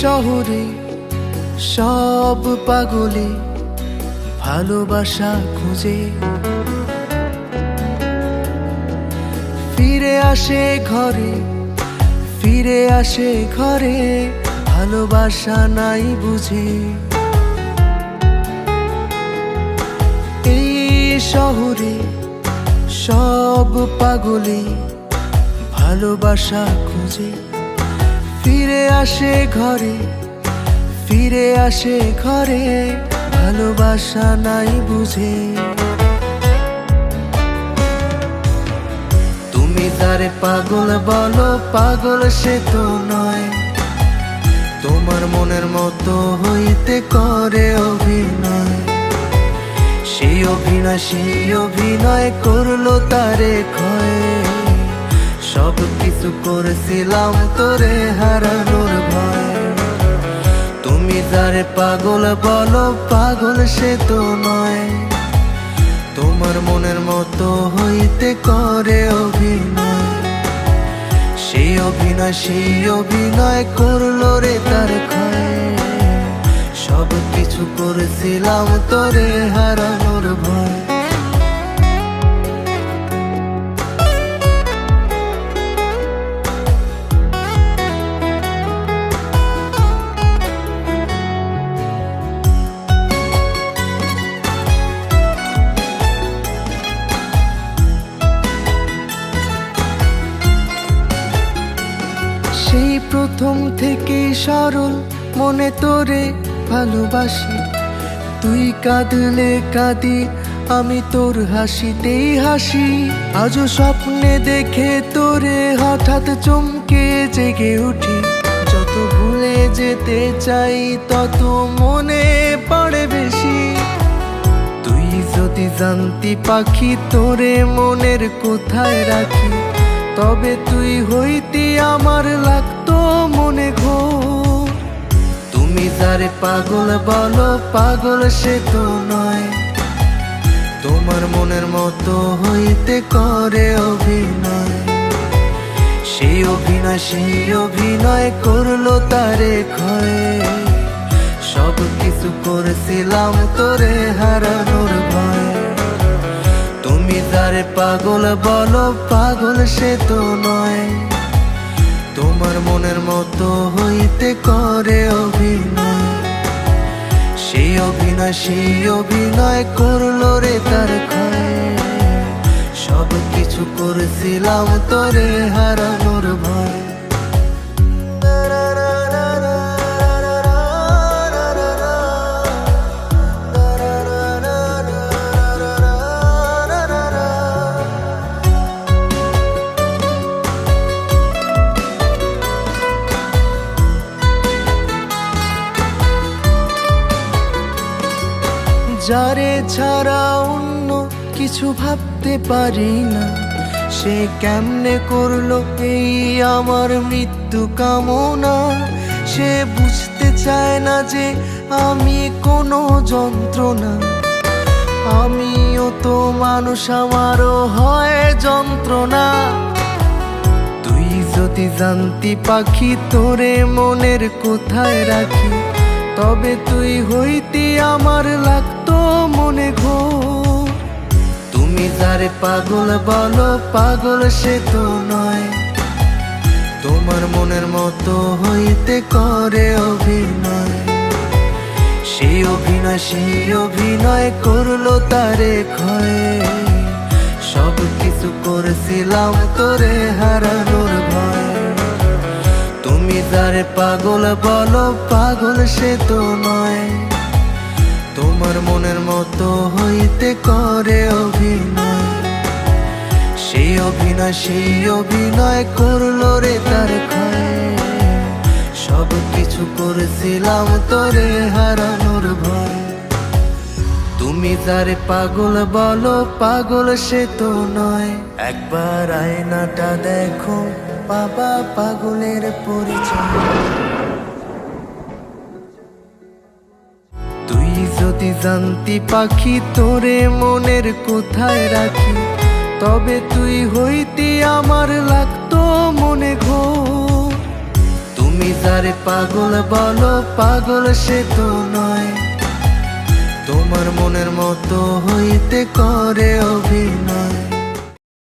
শহরে সব পাগলে ভালোবাসা খুঁজে ফিরে আসে ঘরে, ফিরে আসে ঘরে, ভালোবাসা নাই বুঝে। এই শহরে সব পাগলে ভালোবাসা খুঁজে। ফিরে আসে ঘরে, ফিরে আসে ঘরে, ভালোবাসা নাই বুঝে। তুমি তারে পাগল বলো, পাগল সে তো নয়। তোমার মনের মতো হইতে করে অভিনয়। সেই অভিনয় সেই অভিনয় করল তারে ক্ষয়। সব কিছু করেছিলাম তোরে হারানোর ভয়। তুমি যারে পাগল বলো, পাগল সে তো নয়। তোমার মনের মতো হইতে করে অভিনয়। সেই অভিনয় সেই অভিনয় করল রে তার সব কিছু করেছিলাম তোরে হারানোর ভয়। সেই প্রথম থেকে সরল, মনে তোরে ভালোবাসি। তুই কাঁদলে কাঁদি, আমি তোর হাসিতেই হাসি। আজও স্বপ্নে দেখে তোরে হঠাৎ চমকে জেগে উঠি। যত ভুলে যেতে চাই, তত মনে পড়ে বেশি। তুই যদি জানতি পাখি, তোরে মনের কোথায় রাখি? তবে তুই হইতি আমার লাগতো মনে ঘো তুমি যারে পাগল বলো, পাগল সে তো নয়। তোমার মনের মতো হইতে করে অভিনয়। সেই অভিনয় সেই অভিনয় করল তারে ক্ষয়। সব কিছু করেছিলাম তোরে হারানোর যারে পাগল বলো, পাগল সে তো নয়। তোমার মনের মতো হইতে করে অভিনয়। সেই অভিনয় সেই অভিনয় করল রে তার সব কিছু করেছিলাম তোরে হারানোর ভয়। যারে ছাড়া অন্য কিছু ভাবতে পারি না সে কেমনে করল এই আমার মৃত্যু কামনা? সে বুঝতে চায় না যে আমি কোনো যন্ত্রণা। আমিও তো মানুষ, আমারও হয় যন্ত্রণা। তুই যদি জানতি পাখি, তোরে মনের কোথায় রাখি? তবে তুই হইতি আমার লাগতো মনে ঘো তুমি যারে পাগল বলো, পাগল সে তো নয়। তোমার মনের মতো হইতে করে অভিনয়। সেই অভিনয় সেই অভিনয় করল তারে ক্ষয়। সব কিছু করেছিলাম তোরে হারানোর ভয়। তুমি যারে পাগল বলো, পাগল সে তো নয়। মনের মতো হইতে করে অভিনয়। সেই অভিনয় সেই অভিনয় করল রে তার সব কিছু করেছিলাম তোরে হারানোর ভয়। তুমি যারে পাগল বলো, পাগল সে তো নয়। একবার আয়নাটা দেখো, বাবা পাগলের পরিচয়। জানতি পাখি তোরে মনের কোথায় রাখি? তবে তুই হইতে আমার লাগতো মনে গো তুমি যারে পাগল বলো, পাগল সে তো নয়। তোমার মনের মতো হইতে করে অভিনয়।